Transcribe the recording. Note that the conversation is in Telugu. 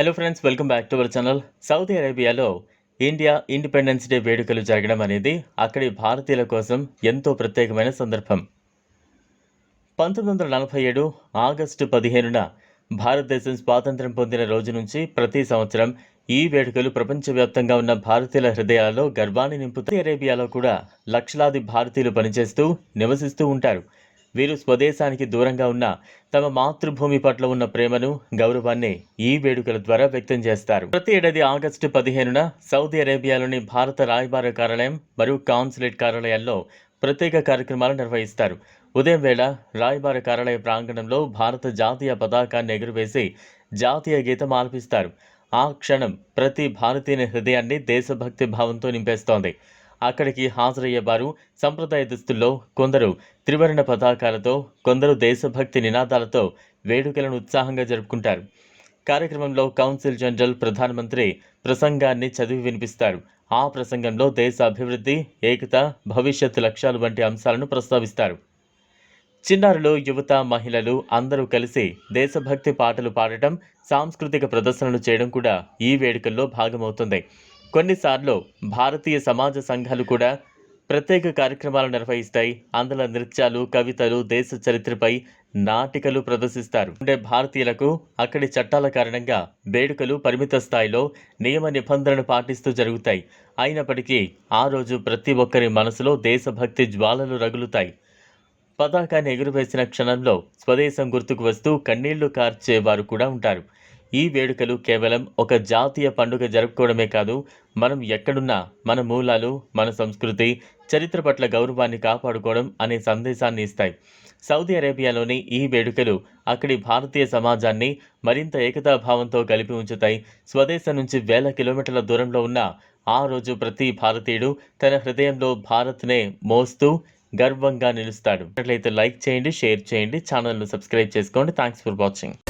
Hello friends welcome back to our channel Saudi అరేబియాలో ఇండియా ఇండిపెండెన్స్ డే వేడుకలు జరగడం అనేది అక్కడి భారతీయుల కోసం ఎంతో ప్రత్యేకమైన సందర్భం. పంతొమ్మిది వందల నలభై ఏడు ఆగస్టు పదిహేనున భారతదేశం స్వాతంత్ర్యం పొందిన రోజు నుంచి ప్రతి సంవత్సరం ఈ వేడుకలు ప్రపంచవ్యాప్తంగా ఉన్న భారతీయుల హృదయాలలో గర్వాన్ని నింపుతాయి. అరేబియాలో కూడా లక్షలాది భారతీయులు పనిచేస్తూ నివసిస్తూ ఉంటారు. వీరు స్వదేశానికి దూరంగా ఉన్న తమ మాతృభూమి పట్ల ఉన్న ప్రేమను గౌరవాన్ని ఈ వేడుకల ద్వారా వ్యక్తం చేస్తారు. ప్రతి ఏడాది ఆగస్టు పదిహేనున సౌదీ అరేబియాలోని భారత రాయబార కార్యాలయం మరియు కాన్సులేట్ కార్యాలయాల్లో ప్రత్యేక కార్యక్రమాలు నిర్వహిస్తారు. ఉదయం వేళ రాయబార కార్యాలయ ప్రాంగణంలో భారత జాతీయ పతాకాన్ని ఎగురవేసి జాతీయ గీతం ఆలపిస్తారు. ఆ క్షణం ప్రతి భారతీయుని హృదయాన్ని దేశభక్తి భావంతో నింపేస్తోంది. అక్కడికి హాజరయ్యే వారు సంప్రదాయ దుస్తుల్లో కొందరు త్రివర్ణ పతాకాలతో కొందరు దేశభక్తి నినాదాలతో వేడుకలను ఉత్సాహంగా జరుపుకుంటారు. కార్యక్రమంలో కౌన్సిల్ జనరల్ ప్రధానమంత్రి ప్రసంగాన్ని చదివి వినిపిస్తారు. ఆ ప్రసంగంలో దేశ అభివృద్ధి ఏకత భవిష్యత్తు లక్ష్యాలు వంటి అంశాలను ప్రస్తావిస్తారు. చిన్నారులు యువత మహిళలు అందరూ కలిసి దేశభక్తి పాటలు పాడటం సాంస్కృతిక ప్రదర్శనలు చేయడం కూడా ఈ వేడుకల్లో భాగమవుతుంది. కొన్నిసార్లు భారతీయ సమాజ సంఘాలు కూడా ప్రత్యేక కార్యక్రమాలు నిర్వహిస్తాయి. అందులో నృత్యాలు కవితలు దేశ చరిత్రపై నాటికలు ప్రదర్శిస్తారు. ఉండే భారతీయులకు అక్కడి చట్టాల కారణంగా వేడుకలు పరిమిత స్థాయిలో నియమ నిబంధనలు పాటిస్తూ జరుగుతాయి. అయినప్పటికీ ఆ రోజు ప్రతి ఒక్కరి మనసులో దేశభక్తి జ్వాలలు రగులుతాయి. పతాకాన్ని ఎగురవేసిన క్షణంలో స్వదేశం గుర్తుకు వస్తూ కన్నీళ్ళు కార్చే వారు కూడా ఉంటారు. ఈ వేడుకలు కేవలం ఒక జాతీయ పండుగ జరుపుకోవడమే కాదు మనం ఎక్కడున్నా మన మూలాలు మన సంస్కృతి చరిత్ర పట్ల గౌరవాన్ని కాపాడుకోవడం అనే సందేశాన్ని ఇస్తాయి. సౌదీ అరేబియాలోని ఈ వేడుకలు అక్కడి భారతీయ సమాజాన్ని మరింత ఏకతాభావంతో కలిపి ఉంచుతాయి. స్వదేశం నుంచి వేల కిలోమీటర్ల దూరంలో ఉన్న ఆ రోజు ప్రతి భారతీయుడు తన హృదయంలో భారత్నే మోస్తూ గర్వంగా నిలుస్తాడు. అట్లయితే లైక్ చేయండి షేర్ చేయండి ఛానల్ను సబ్స్క్రైబ్ చేసుకోండి. Thanks for watching.